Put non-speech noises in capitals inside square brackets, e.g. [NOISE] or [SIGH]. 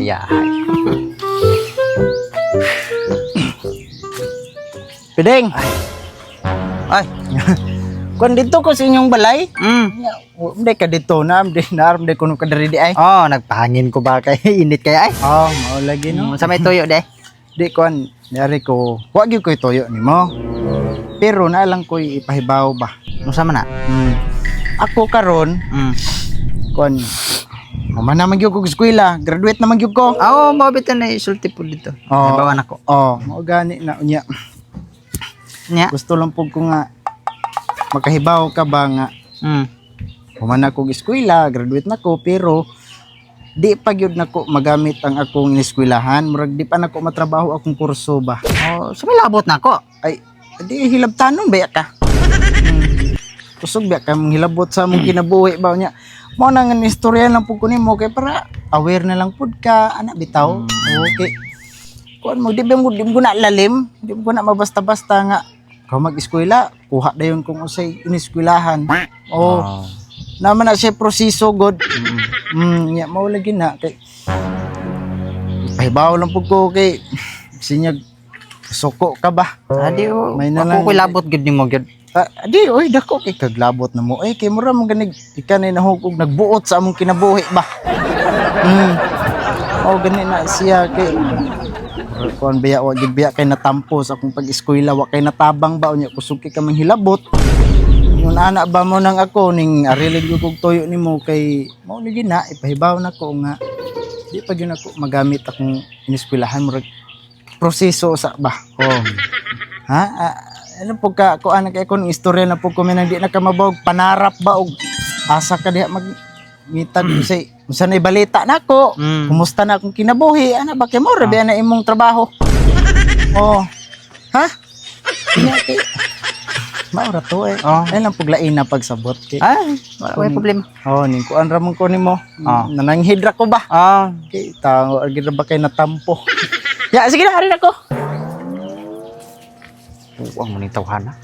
Ayahay. Pideng. Ay. [LAUGHS] Kung dito ko sa inyong balay, Mm. hindi ka dito na, hindi na, hindi ko nung kadari di ay. Oh, nagpahangin ko ba kay [LAUGHS] init kay ay? Oh, mao lagi no. Mm, sa may tuyo de. [LAUGHS] Di ko an, nari ko, wag gyud ko itoyo nimo. Pero na lang ko ipahibaw ba. Unsa man na? Hmm. Ako karon, Mm. kon Mama naman gyud ko eskwela, graduate naman gyud ko. Ah, oh, mabit na isulti po dito. Oh. Ibawan ako. Oh, mao gani na unya. Nya. Gusto lang pug ko nga makahibaw ka ba nga Mm. human ako eskwela, graduate na ko pero di pa gyud nako magamit ang akong eskwelahan, murag di pa nako matrabaho akong kurso ba. Oh, sa labot na ako. Ay, di hilabtanon ba ka? Kusog ba ka mong hilabot sa mong kinabuhi ba niya? Mo nang istorya lang pud ko nimo kay para aware na lang pud ka anak bitaw. Okay. Kuan mo di ba mo di mo na lalim, di mo na mabasta-basta nga ka mag-eskwela, kuha dayon kung usay ineskwelahan. Oh, Oh. naman na siya proseso god. Mm, nya mao lagi na kay Pahibaw lang pud ko kay sinyag suko ka ba? Adi oh. May na Ako ko'y labot gud nimo gud. Ah, di, oy, dako kay kaglabot na mo. Ay, kay mura mong ganig, ikanay na hukog, nagbuot sa among kinabuhi ba? Hmm. Oh, gani na siya kay kuan biya wa gid biya kay natampo sa akong pag-eskwela wa kay natabang ba unya kusog kay ka manghilabot. Yung ana ba mo nang ako ning arilig ko kog toyo nimo kay mao ni gina ipahibaw na ko nga di pa gyud ako magamit akong ineskwelahan murag proseso sa ba. Oh. Ha? Ah, ano po ka, kung ano kay kung istorya na po di na ka mabawag, panarap ba o asa ka diha mag ngitag sa usa na balita nako. Mm. Kumusta na akong kinabuhi? Ana ba kay mo rabi na imong trabaho? oh. Ha? Kay Maura to eh. Oh. Ay lang puglain na pagsabot kay. Ay, wala may problema. Oh, ning kuan ra man ko nimo. Ah. Nananghidra ko ba? Ah, Kay tao agi ra ba kay natampo. Ya, sige na, ari na ko. uwang mo ning tawhana.